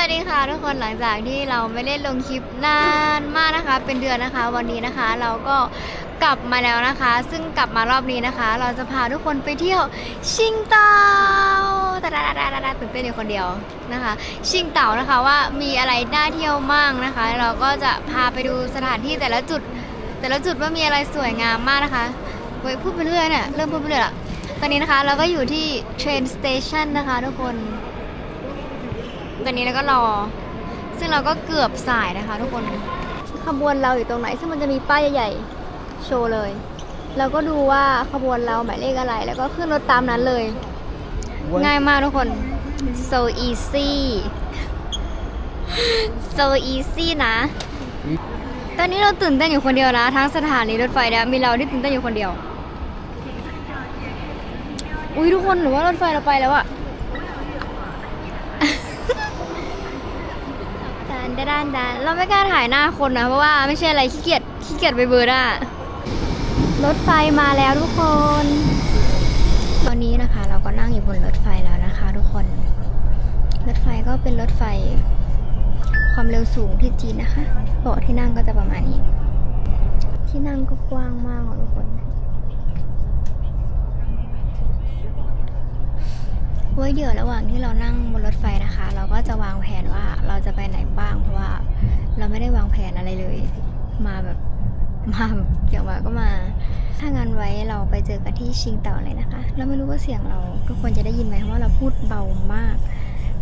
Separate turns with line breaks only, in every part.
วัสดีค่ะทุกคนหลังจากที่เราไม่ได้ลงคลิปนานมากนะคะ เป็นเดือนนะคะ วันนี้นะคะเราก็กลับมาแล้วนะคะ ซึ่งกลับมารอบนี้นะคะ เราจะพาทุกคนไปเที่ยวชิงเตาตาดาดาดาดาตื่นเต้นอยู่คนเดียวนะคะ ชิงเต่านะคะว่ามีอะไรน่าเที่ยวมากนะคะ เราก็จะพาไปดูสถานที่แต่ละจุด แต่ละจุดว่ามีอะไรสวยงามมากนะคะเว้ยพูดไปเรื่อยเนี่ยเริ่มพูดไปเรื่อยละตอนนี้นะคะเราก็อยู่ที่ train station นะคะทุกคน ตอนนี้เราก็รอ ซึ่งเราก็เกือบสายนะคะ ทุกคนขบวนเราอยู่ตรงไหน ซึ่งมันจะมีป้ายใหญ่ๆโชว์เลย เราก็ดูว่าขบวนเราหมายเลขอะไร แล้วก็ขึ้นรถตามนั้นเลย ง่ายมากทุกคน so easy so easy นะ ตอนนี้เราตื่นเต้นอยู่คนเดียวนะ ทั้งสถานีรถไฟเนี่ยมีเราที่ตื่นเต้นอยู่คนเดียว อุ้ยทุกคนหรือว่ารถไฟเราไปแล้วอะ ดันดันดันเราไม่กล้าถ่ายหน้าคนนะเพราะว่าไม่ใช่อะไรขี้เกียจขี้เกียจไปเบอร์หน้ารถไฟมาแล้วทุกคน ตอนนี้นะคะ เราก็นั่งอยู่บนรถไฟแล้วนะคะ ทุกคน รถไฟก็เป็นรถไฟ ความเร็วสูงที่จีนนะคะเบาะที่นั่งก็จะประมาณนี้ ที่นั่งก็กว้างมากทุกคน ไว้เดี๋ยวระหว่างที่เรานั่งบนรถไฟนะคะ เราก็จะวางแผนว่าเราจะไปไหนบ้างเพราะว่าเราไม่ได้วางแผนอะไรเลย มาแบบมาแบบเดี๋ยวมาก็มา ถ้างั้นไว้เราไปเจอกันที่ชิงเต่าเลยนะคะ เราไม่รู้ว่าเสียงเราทุกคนจะได้ยินไหมเพราะว่าเราพูดเบามาก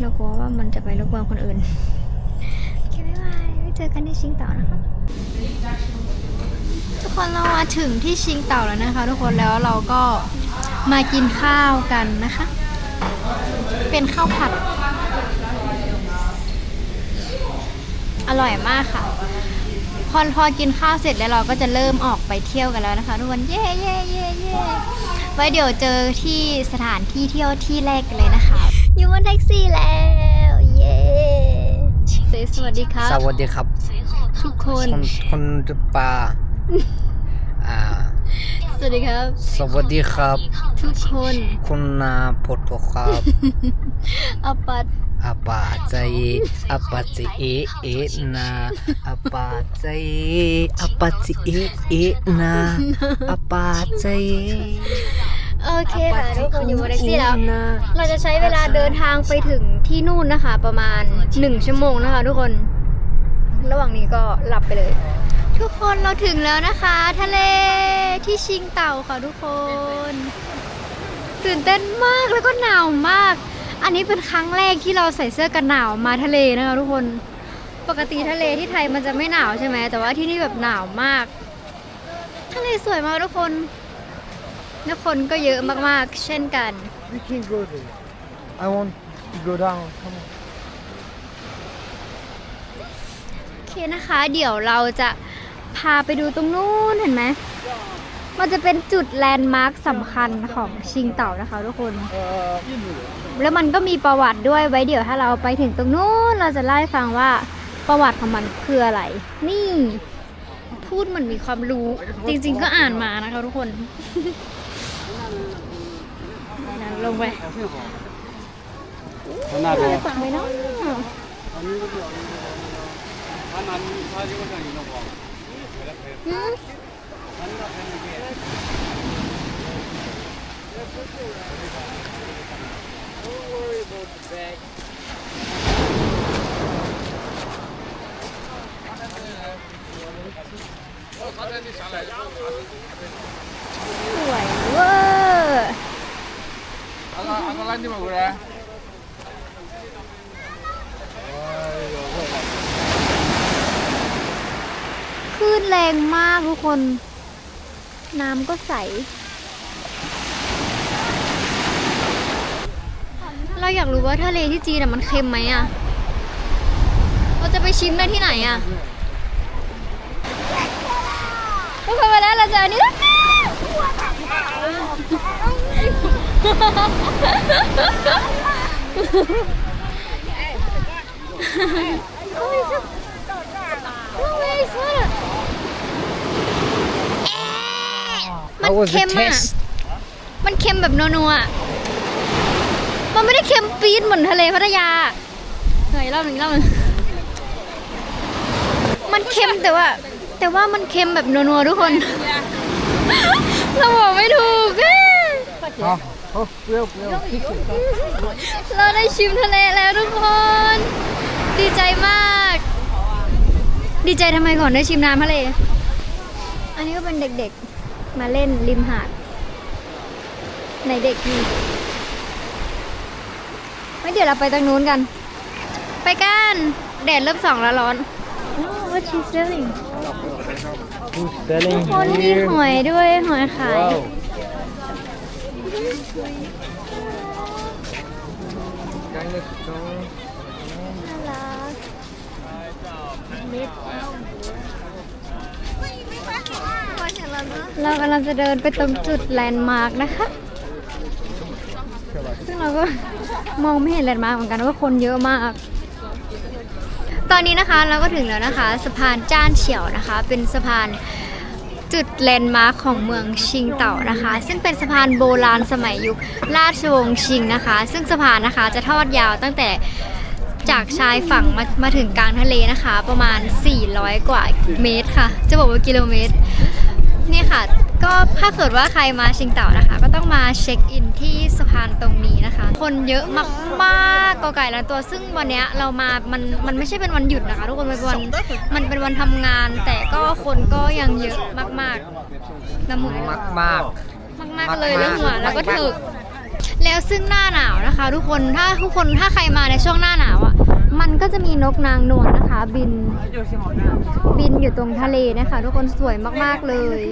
เรากลัวว่ามันจะไปรบกวนคนอื่นโอเคบ๊ายบายไว้เจอกันที่ชิงเต่านะคะทุกคนเรามาถึงที่ชิงเต่าแล้วนะคะ ทุกคนแล้วเราก็มากินข้าวกันนะคะ เป็นข้าวผัด อร่อยมากค่ะ พอพอกินข้าวเสร็จแล้วเราก็จะเริ่มออกไปเที่ยวกันแล้วนะคะทุกคนเย่เย่เย่เย่ไว้เดี๋ยวเจอที่สถานที่เที่ยวที่แรกกันเลยนะคะ อยู่บนแท็กซี่แล้ว เย่สวัสดีครับ
สวัสดีครับ
ทุกคน
คนคนปลาอ่า
สวัสดีครับ
สวัสดีครับ
ทุกคน
คุณนาโพโตครับ
อาปัด
อาปาใจอาปาใจเอเอนาอาปาใจอาปาใจเอเอนาอาปาใจ
โอเคค่ะทุกคนอยู่บนแท็กซี่แล้ว
นา
เราจะใช้เวลาเดินทางไปถึงที่นู่นนะคะ ประมาณ1ชั่วโมงนะคะ ทุกคน ระหว่างนี้ก็หลับไปเลย ทุกคนเราถึงแล้วนะคะ ทะเลที่ชิงเต่าค่ะทุกคน ตื่นเต้นมากแล้วก็หนาวมาก อันนี้เป็นครั้งแรกที่เราใส่เสื้อกันหนาวมาทะเลนะคะทุกคนปกติทะเลที่ไทยมันจะไม่หนาวใช่ไหมแต่ว่าที่นี่แบบหนาวมาก ทะเลสวยมากทุกคนแล้วคนก็เยอะมากๆ เช่นกัน
We can go there. I want to go down. Come on.
โอเคนะคะ เดี๋ยวเราจะ พาไปดูตรงนู้นเห็นไหม มันจะเป็นจุดแลนด์มาร์คสำคัญของชิงเต่านะคะทุกคน แล้วมันก็มีประวัติด้วยไว้เดี๋ยวถ้าเราไปถึงตรงนู้นเราจะเล่าให้ฟังว่าประวัติของมันคืออะไร นี่ พูดเหมือนมีความรู้ จริงๆก็อ่านมานะคะทุกคนนั่นลงไปฝั่งไปเนาะ อืมสวยเวอร์
Ako lang di magura.
คลื่น แรงมากทุกคน น้ำก็ใส เราอยากรู้ว่าทะเลที่จีนอะมันเค็มไหมอะเราจะไปชิมได้ที่ไหนอะทุกคนมาแล้วเราเจออันนี้แล้วโอ้ย No way, it's not. มัน
How was
เค็
the
มอะ
test
มันเค็มแบบนัวๆอะมันไม่ได้เค็มปี๊ดเหมือนทะเลพัทยาเอออีกรอบหนึ่งอีกรอบหนึ่งมันเค็มแต่ว่า แต่ว่ามันเค็มแบบนัวๆทุกคน เราบอกไม่ถูกอะ
Ah, oh, real, real.
เราได้ชิมทะเลแล้วทุกคน ดีใจมาก ดีใจทำไมก่อนได้ชิมน้ำทะเล อันนี้ก็เป็นเด็กๆ มาเล่นริมหาด ในเด็กนี่ไม่เดี๋ยวเราไปตรงนู้นกัน ไปกันแดดเริ่มส่องแล้วร้อน Oh what she selling
Who's selling
คนมีหอยด้วยหอยขาย
Wow. Kind of strong.
น่ารัก เรากำลังจะเดินไปตรงจุดแลนด์มาร์กนะคะ ซึ่งเราก็มองไม่เห็นแลนด์มาร์กเหมือนกันว่าคนเยอะมาก ตอนนี้นะคะเราก็ถึงแล้วนะคะ สะพานจ้านเฉียวนะคะ เป็นสะพานจุดแลนด์มาร์คของเมืองชิงเต่านะคะ ซึ่งเป็นสะพานโบราณสมัยยุคราชวงศ์ชิงนะคะ ซึ่งสะพานนะคะจะทอดยาวตั้งแต่จากชายฝั่งมามาถึงกลางทะเลนะคะ ประมาณ 400 กว่าเมตรค่ะ จะบอกว่ากิโลเมตร นี่ค่ะ ก็ถ้าเกิดว่าใครมาชิงเต่านะคะ ก็ต้องมาเช็คอินที่สะพานตรงนี้นะคะ คนเยอะมากๆกอไก่ละตัวซึ่งวันเนี้ยเรามามันมันไม่ใช่เป็นวันหยุดนะคะ ทุกคนเป็นวันมันเป็นวันทำงาน แต่ก็คนก็ยังเยอะมากๆน้ำหมูเลย
มากมาก
มากๆเลยเรื่องหัวแล้วก็ถึกแล้วซึ่งหน้าหนาวนะคะ ทุกคนถ้าทุกคนถ้าใครมาในช่วงหน้าหนาวอะ มันก็จะมีนกนางนวลนะคะ บินบินอยู่ตรงทะเลนะคะ ทุกคนสวยมากๆเลย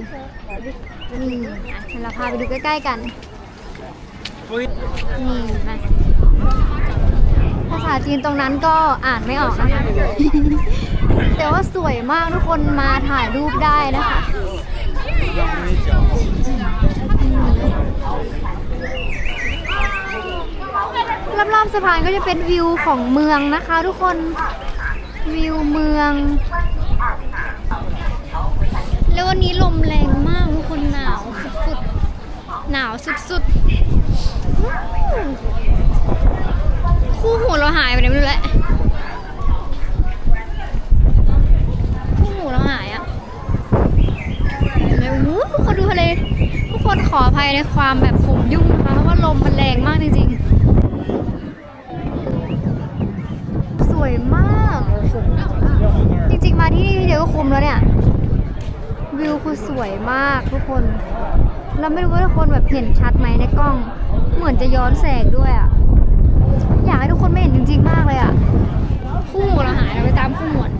นี่อะเดี๋ยวเราพาไปดูใกล้ๆกันนี่มาภาษาจีนตรงนั้นก็อ่านไม่ออกนะคะ แต่ว่าสวยมากทุกคนมาถ่ายรูปได้นะคะ รอบๆสะพานก็จะเป็นวิวของเมืองนะคะ ทุกคนวิวเมือง แล้ววันนี้ลมแรงมากทุกคนหนาวสุดๆหนาวสุดๆคู่หูเราหายไปไหนไม่รู้แหละคู่หูเราหายอะเห็นไหมโอ้โหทุกคนดูทะเลทุกคนขออภัยในความแบบผมยุ่งนะคะเพราะว่าลมมันแรงมากจริงๆ ส วยมาก จริงๆ มาที่นี่ทีเดียวก็คุ้มแล้วเนี่ย วิวคือสวยมากทุกคน เราไม่รู้ว่าทุกคนแบบเห็นชัดไหมในกล้อง เหมือนจะย้อนแสงด้วยอะ อยากให้ทุกคนไม่เห็นจริง ๆ มากเลยอะ คู่หูเราหายเราไปตามคู่หมด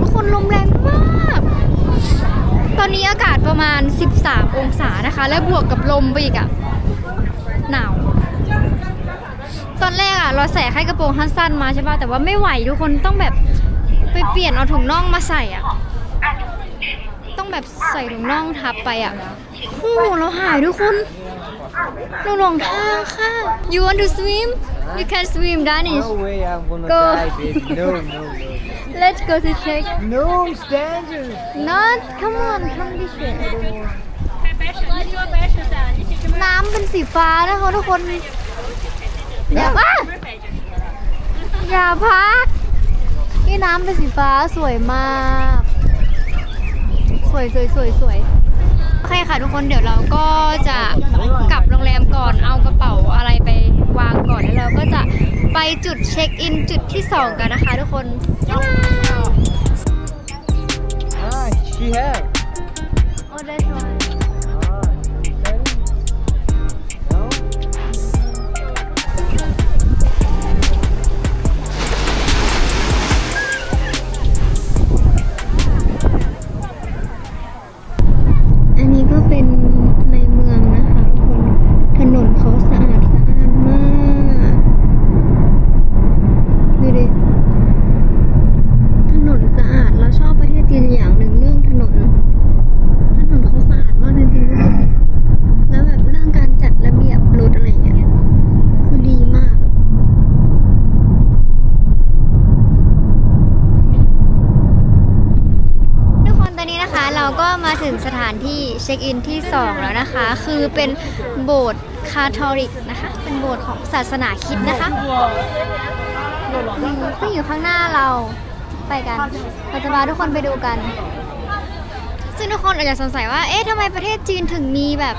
ทุกคนลมแรงมาก ตอนนี้อากาศประมาณ 13 องศานะคะ และบวกกับลมไปอีกอะหนาว ตอนแรกอะเราใส่แค่กระโปรงสั้นๆมาใช่ป่ะแต่ว่าไม่ไหวทุกคนต้องแบบไปเปลี่ยนเอาถุงน่องมาใส่อะต้องแบบใส่ถุงน่องทับไปอะคู่เราหายทุกคนเราหลงทางค่ะ you want to swim you can swim Danish
No way I'm gonna
Go.
die, baby. No, no, no.
let's go to check
No, it's dangerous.
not come on come this way น้ำเป็นสีฟ้านะคะทุกคน อย่าพักอย่าพักนี่น้ำเป็นสีฟ้าสวยมาก สวยสวยสวยสวยโอเคค่ะทุกคนเดี๋ยวเราก็จะกลับโรงแรมก่อนเอากระเป๋าอะไรไปวางก่อนแล้วเราก็จะไปจุดเช็คอินจุดที่ 2 กันนะคะทุกคนบ๊ายบาย
she have.
มาถึงสถานที่เช็คอินที่ 2 แล้วนะคะ คือเป็นโบสถ์คาทอลิกนะคะ เป็นโบสถ์ของศาสนาคริดนะคะซึ่งอยู่ข้างหน้าเราไปกัน เราจะพาทุกคนไปดูกัน ซึ่งทุกคนอาจจะสงสัยว่า เอ๊ะทำไมประเทศจีนถึงมีแบบ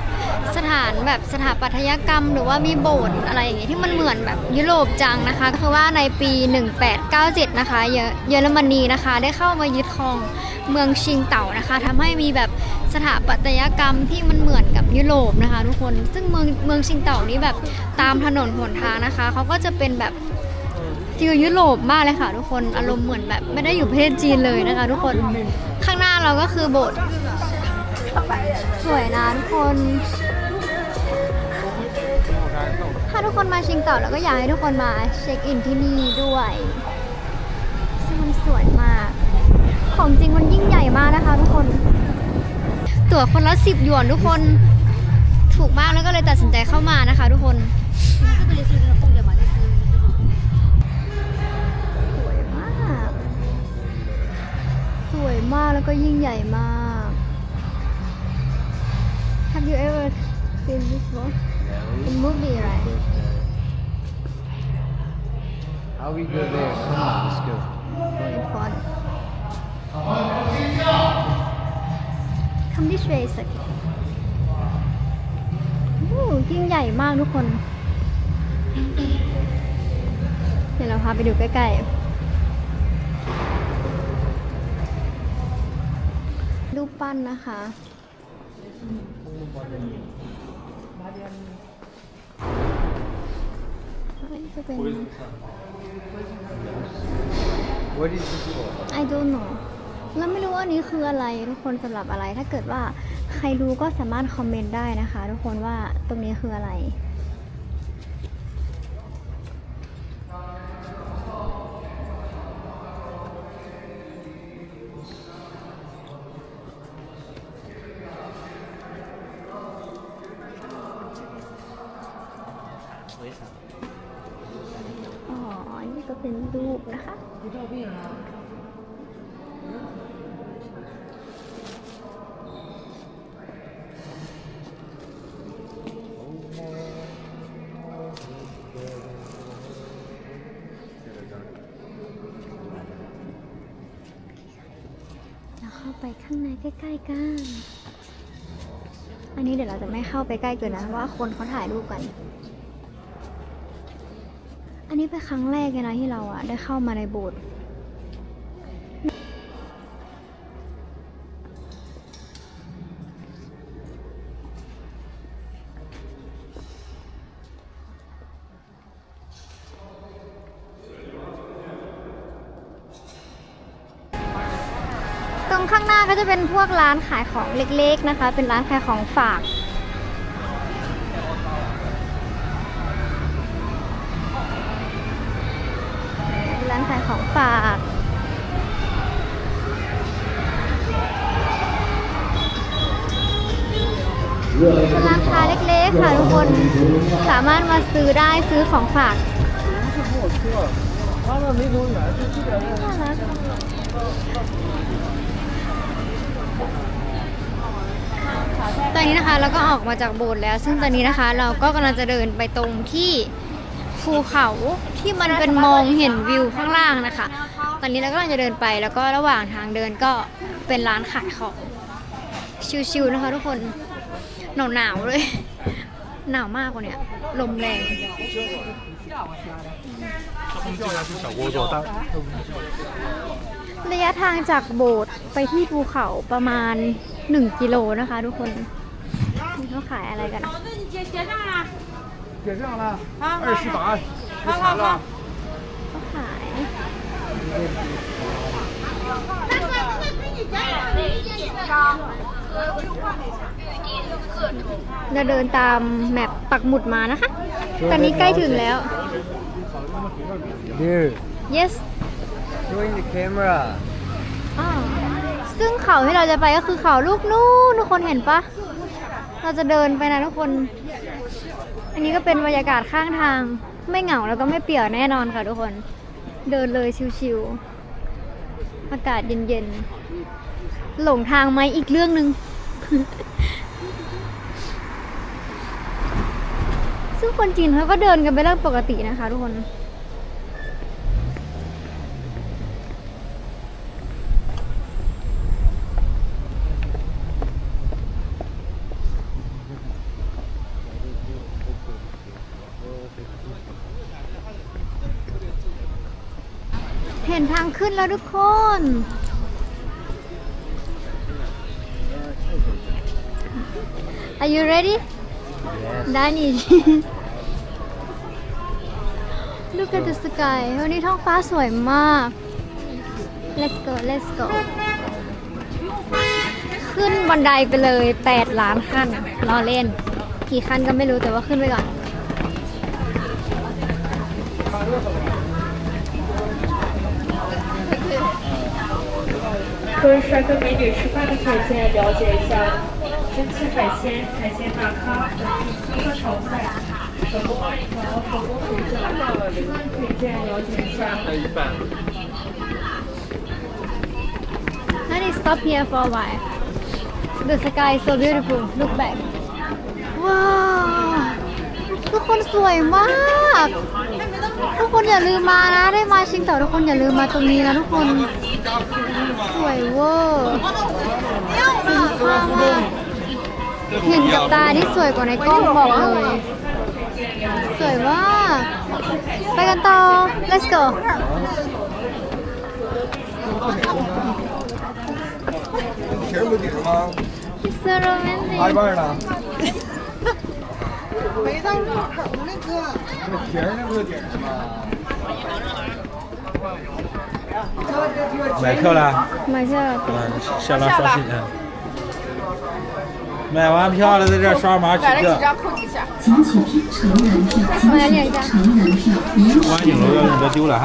สถานแบบสถาปัตยกรรม หรือว่ามีโบสถ์อะไรอย่างเงี้ยที่มันเหมือนแบบยุโรปจังนะคะก็คือว่าในปี 1897 นะคะ เยอเยอรมนีนะคะ ได้เข้ามายึดครองเมืองชิงเต่านะคะทำให้มีแบบสถาปัตยกรรมที่มันเหมือนกับยุโรปนะคะ ทุกคน ซึ่งเมืองเมืองชิงเต่านี้แบบตามถนนหนทางนะคะเขาก็จะเป็นแบบ ฟิลยุโรปมากเลยค่ะ ทุกคนอารมณ์เหมือนแบบไม่ได้อยู่ประเทศจีนเลยนะคะ ทุกคนข้างหน้าเราก็คือโบสถ์สวยนะทุกคนถ้าทุกคนมาชิงเต่าแล้วก็อยากให้ทุกคนมาเช็คอินที่นี่ด้วยซึ่งมันสวยมาก ของจริงมันยิ่งใหญ่มากนะคะ ทุกคน ตั๋วคนละสิบหยวนทุกคน ถูกมากแล้วก็เลยตัดสินใจเข้ามานะคะ ทุกคน กแล้วก็ยิ่งใหญ่มาก Have you ever seen this one in movie right
How we go there? Come on, let's go.
going for Come this way sir โอ้ยิ่งใหญ่มากทุกคน เดี๋ยวเราพาไปดูใกล้ๆ รูปปั้นนะคะจะเป็น
What is this for?
I don't know แล้วไม่รู้ว่าอันนี้คืออะไรทุกคนสำหรับอะไรถ้าเกิดว่าใครรู้ก็สามารถคอมเมนต์ได้นะคะ ทุกคนว่าตรงนี้คืออะไร ก็เป็นรูปนะคะ เราเข้าไปข้างในใกล้ๆกัน อันนี้เดี๋ยวเราจะไม่เข้าไปใกล้เกินนะเพราะว่าคนเขาถ่ายรูปกัน นนี้เป็นครั้งแรกเลยนะที่เราอะได้เข้ามาในโบสถ์ตรงข้างหน้าก็จะเป็นพวกร้านขายของเล็กๆนะคะ เป็นร้านขายของฝาก ร้านค้าเล็กๆค่ะทุกคนสามารถมาซื้อได้ซื้อของฝากกตอนนี้นะคะเราก็ออกมาจากโบสถ์แล้ว ซึ่งตอนนี้นะคะ เราก็กำลังจะเดินไปตรงที่ภูเขาที่มันเป็นมองเห็นวิวข้างล่างนะคะ ตอนนี้เรากำลังจะเดินไปแล้วก็ระหว่างทางเดินก็เป็นร้านขายของชิวๆนะคะทุกคน หนาวหนาวเลย หนาวมากกว่านี้ลมแรงระยะทางจากโบสถ์ไปที่ภูเขาประมาณ 1 กิโลนะคะทุกคนนี่เขาขายอะไรกันเขาขาย เราเดินตามแมปปักหมุดมานะคะ ตอนนี้ใกล้ถึงแล้ว
Dude,
yes
showing the camera.
อ่าซึ่งเขาที่เราจะไปก็คือเขาลูกนู้นทุกคนเห็นปะ เราจะเดินไปนะทุกคน อันนี้ก็เป็นบรรยากาศข้างทาง ไม่เหงาแล้วก็ไม่เปียกแน่นอนค่ะทุกคน เดินเลยชิวๆ อากาศเย็นๆ หลงทางไหมอีกเรื่องหนึ่ง ซึ่งคนจีนเขาก็เดินกันไปเรื่องปกตินะคะทุกคนเห็นทางขึ้นแล้วทุกคน Are you ready? ได้นี่ Look at the sky วันนี้ท้องฟ้าสวยมาก Let's go Let's go ขึ้นบันไดไปเลย 8 ล้านขั้นรอเล่น กี่ขั้นก็ไม่รู้แต่ว่าขึ้นไปก่อน
各位帅哥美女，吃饭的时候先来了解一下生吃海鲜、海鲜大咖、本地特色炒菜、
Let me stop here for a while. The sky is so beautiful. Look back. Wow. ทุกคนสวยมาก ทุกคนอย่าลืมมานะ ได้มาชิงเต่าทุกคนอย่าลืมมาตรงนี้นะทุกคน สวยเวอร์เห็นกับตาที่สวยกว่าในกล้องบอกเลย ยมาก ไปกันต่อ let's go
皮儿不顶吗？
It's so romantic
拿一半呢？没到入口那个。那皮儿那不是顶着吗？
买票了，
买下了
嗯，下拉刷新嗯。 买完票了，在这儿刷码取票。
买两张。
观景楼要你这丢了哈。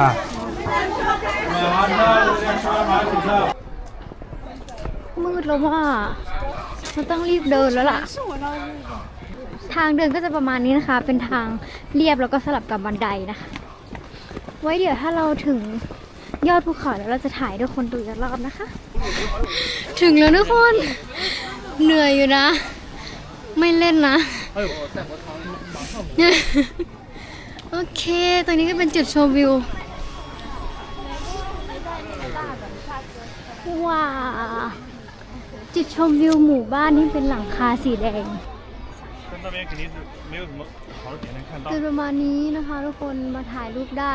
买完票了，在这儿刷码取票。
มืดแล้วว่าเราต้องรีบเดินแล้วล่ะ ทางเดินก็จะประมาณนี้นะคะ เป็นทางเรียบแล้วก็สลับกับบันไดนะคะ ไว้เดี๋ยวถ้าเราถึงยอดภูเขาแล้วเราจะถ่ายให้ทุกคนดูอีกรอบนะคะ ถึงแล้วทุกคน เหนื่อยอยู่นะ ไม่เล่นนะโอเค ตรงนี้ก็เป็นจุดชมวิว ว้าจุดชมวิวหมู่บ้านที่เป็นหลังคาสีแดงคือประมาณนี้นะคะทุกคนมาถ่ายรูปได้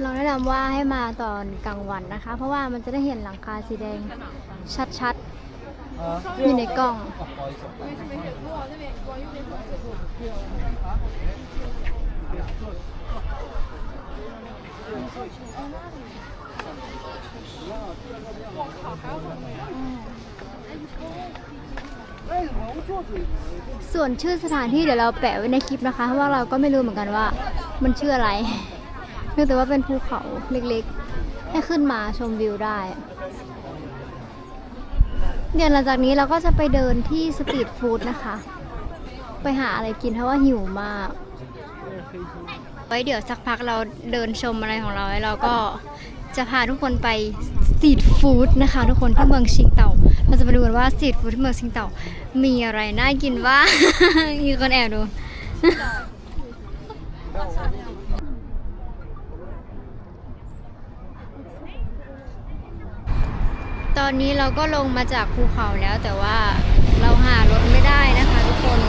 เราแนะนำว่าให้มาตอนกลางวันนะคะ เพราะว่ามันจะได้เห็นหลังคาสีแดงชัด อยู่ในกล้อง ส่วนชื่อสถานที่เดี๋ยวเราแปะไว้ในคลิปนะคะเพราะว่าเราก็ไม่รู้เหมือนกันว่า มันชื่ออะไรเนื่องแต่ว่าเป็นภูเขาเล็กๆ ให้ขึ้นมาชมวิวได้ เดี๋ยวหลังจากนี้เราก็จะไปเดินที่สตรีทฟู้ดนะคะ ไปหาอะไรกินเพราะว่าหิวมาก ไว้เดี๋ยวสักพักเราเดินชมอะไรของเราแล้วเราก็จะพาทุกคนไปสตรีทฟู้ดนะคะ ทุกคนที่เมืองชิงเต่า เราจะไปดูกันว่าสตรีทฟู้ดที่เมืองชิงเต่า มีอะไรน่ากินบ้าง มีคนแอบดู อนนี้เราก็ลงมาจากภูเขาแล้วแต่ว่าเราหารถไม่ได้นะคะทุกคน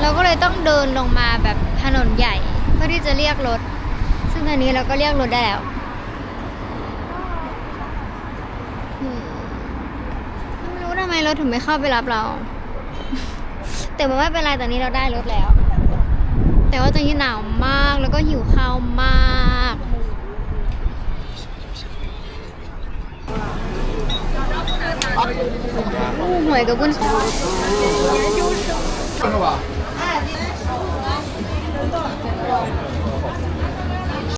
เราก็เลยต้องเดินลงมาแบบถนนใหญ่ เพื่อที่จะเรียกรถ ซึ่งตอนนี้เราก็เรียกรถได้แล้วไม่รู้ทำไมรถถึงไม่เข้าไปรับเรา แต่ว่าไม่เป็นไรตอนนี้เราได้รถแล้ว แต่ว่าตอนนี้หนาวมากแล้วก็หิวข้าวมาก Oh my god！
研究生。